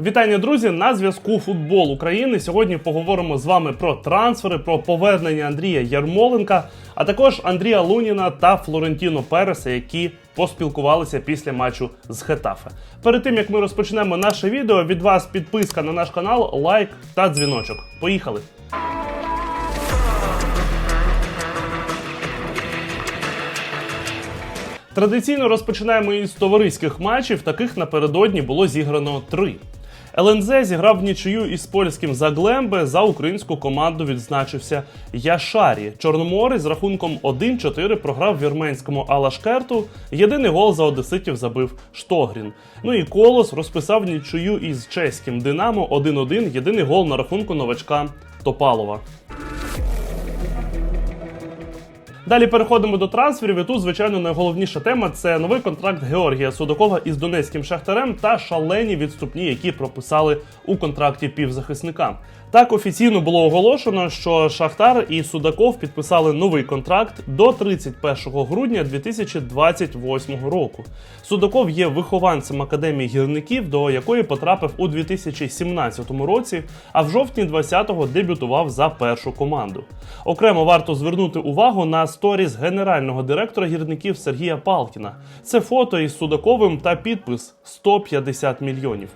Вітання, друзі! На зв'язку футбол України. Сьогодні поговоримо з вами про трансфери, про повернення Андрія Ярмоленка, а також Андрія Луніна та Флорентіно Переса, які поспілкувалися після матчу з Хетафе. Перед тим як ми розпочнемо наше відео, від вас підписка на наш канал, лайк та дзвіночок. Поїхали! Традиційно розпочинаємо із товариських матчів. Таких напередодні було зіграно три. ЛНЗ зіграв в нічию із польським Заглембе. За українську команду відзначився Яшарі. Чорноморець з рахунком 1-4 програв вірменському Алашкерту. Єдиний гол за одеситів забив Штогрін. Ну і Колос розписав нічию із чеським Динамо 1-1. Єдиний гол на рахунку новачка Топалова. Далі переходимо до трансферів. І тут, звичайно, найголовніша тема це новий контракт Георгія Судакова із Донецьким шахтарем та шалені відступні, які прописали у контракті півзахисника. Так офіційно було оголошено, що Шахтар і Судаков підписали новий контракт до 31 грудня 2028 року. Судаков є вихованцем академії гірників, до якої потрапив у 2017 році, а в жовтні 20-го дебютував за першу команду. Окремо варто звернути увагу на сторіс генерального директора гірників Сергія Палкіна. Це фото із Судаковим та підпис 150 мільйонів.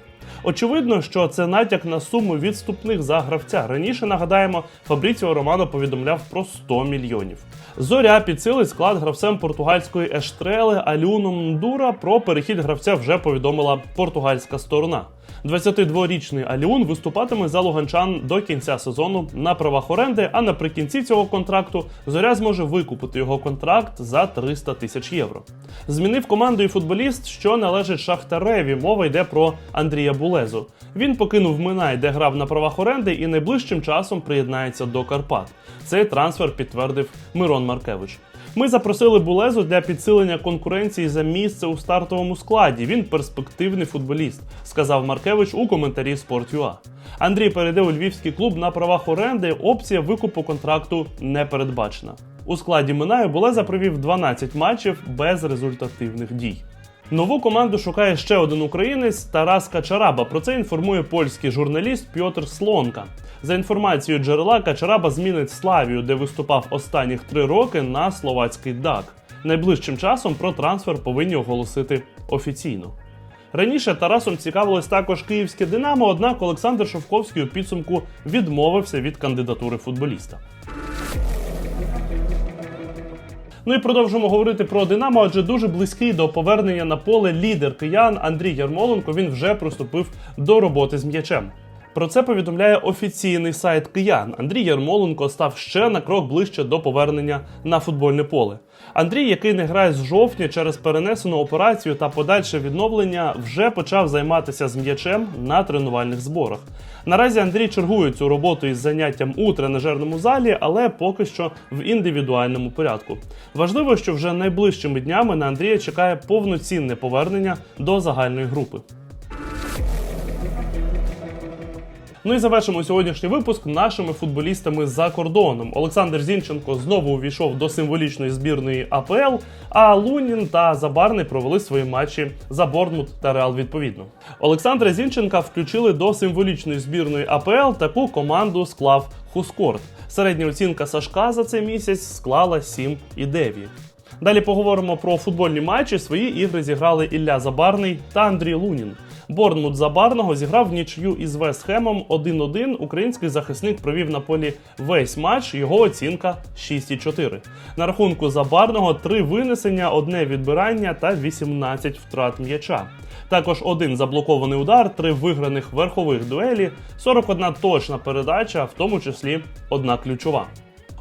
Очевидно, що це натяк на суму відступних за гравця. Раніше нагадаємо, Фабріціо Романо повідомляв про 100 мільйонів. Зоря підсилить склад гравцем португальської Ештрели Алюном Ндура. Про перехід гравця вже повідомила португальська сторона. 22-річний Аліун виступатиме за луганчан до кінця сезону на правах оренди. А наприкінці цього контракту зоря зможе викупити його контракт за 300 тисяч євро. Змінив команду і футболіст, що належить Шахтареві. Мова йде про Андрія Булезу. Він покинув Минай, де грав на правах оренди, і найближчим часом приєднається до Карпат. Цей трансфер підтвердив Мирон Маркевич. Ми запросили Булезу для підсилення конкуренції за місце у стартовому складі. Він перспективний футболіст, сказав Маркевич у коментарі Sport.ua. Андрій перейде у львівський клуб на правах оренди. Опція викупу контракту не передбачена. У складі Минаю Булеза провів 12 матчів без результативних дій. Нову команду шукає ще один українець Тарас Качараба. Про це інформує польський журналіст Пьотр Слонка. За інформацією джерела, Качараба змінить Славію, де виступав останніх три роки на словацький ДАК. Найближчим часом про трансфер повинні оголосити офіційно. Раніше Тарасом цікавилось також київське Динамо, однак Олександр Шовковський у підсумку відмовився від кандидатури футболіста. Ну і продовжимо говорити про Динамо, адже дуже близький до повернення на поле лідер киян Андрій Ярмоленко. Він вже приступив до роботи з м'ячем. Про це повідомляє офіційний сайт киян. Андрій Ярмоленко став ще на крок ближче до повернення на футбольне поле. Андрій, який не грає з жовтня через перенесену операцію та подальше відновлення, вже почав займатися з м'ячем на тренувальних зборах. Наразі Андрій чергує цю роботу із заняттям у тренажерному залі, але поки що в індивідуальному порядку. Важливо, що вже найближчими днями на Андрія чекає повноцінне повернення до загальної групи. Ну і завершимо сьогоднішній випуск нашими футболістами за кордоном. Олександр Зінченко знову увійшов до символічної збірної АПЛ. А Лунін та Забарний провели свої матчі за Борнмут та Реал відповідно. Олександра Зінченка включили до символічної збірної АПЛ. Таку команду склав Хускорт. Середня оцінка Сашка за цей місяць склала 7,9. Далі поговоримо про футбольні матчі. Свої ігри зіграли Ілля Забарний та Андрій Лунін. Борнмут Забарного зіграв в нічию із Вестхемом 1-1. Український захисник провів на полі весь матч. Його оцінка 6,4. На рахунку Забарного 3 винесення, одне відбирання та 18 втрат м'яча. Також один заблокований удар, три виграних верхових дуелі, 41 точна передача, в тому числі одна ключова.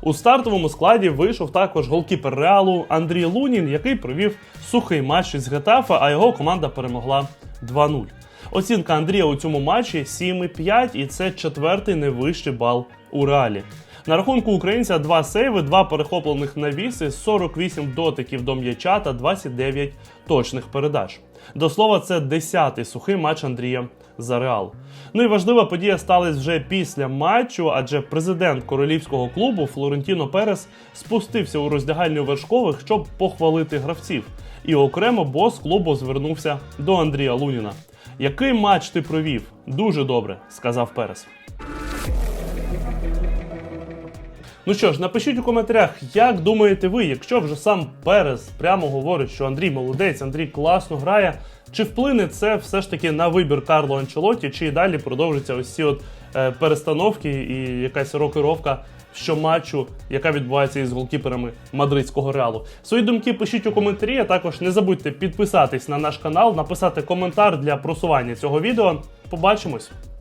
У стартовому складі вийшов також голкіпер Реалу Андрій Лунін, який провів сухий матч із Гетафа, а його команда перемогла 2-0. Оцінка Андрія у цьому матчі 7,5 і це четвертий найвищий бал у реалі. На рахунку українця два сейви, два перехоплених навіси, 48 дотиків до м'яча та 29 точних передач. До слова, це 10-й сухий матч Андрія за Реал. Ну і важлива подія сталася вже після матчу, адже президент королівського клубу Флорентіно Перес спустився у роздягальню вершкових, щоб похвалити гравців. І окремо бос клубу звернувся до Андрія Луніна. Який матч ти провів? Дуже добре, сказав Перес. Ну що ж, напишіть у коментарях, як думаєте ви, якщо вже сам Перес прямо говорить, що Андрій молодець, Андрій класно грає. Чи вплине це все ж таки на вибір Карло Анчелоті, чи і далі продовжаться ось ці от е, перестановки і якась рокировка щоматчу, яка відбувається із голкіперами мадридського реалу? Свої думки пишіть у коментарі, а також не забудьте підписатись на наш канал, написати коментар для просування цього відео. Побачимось!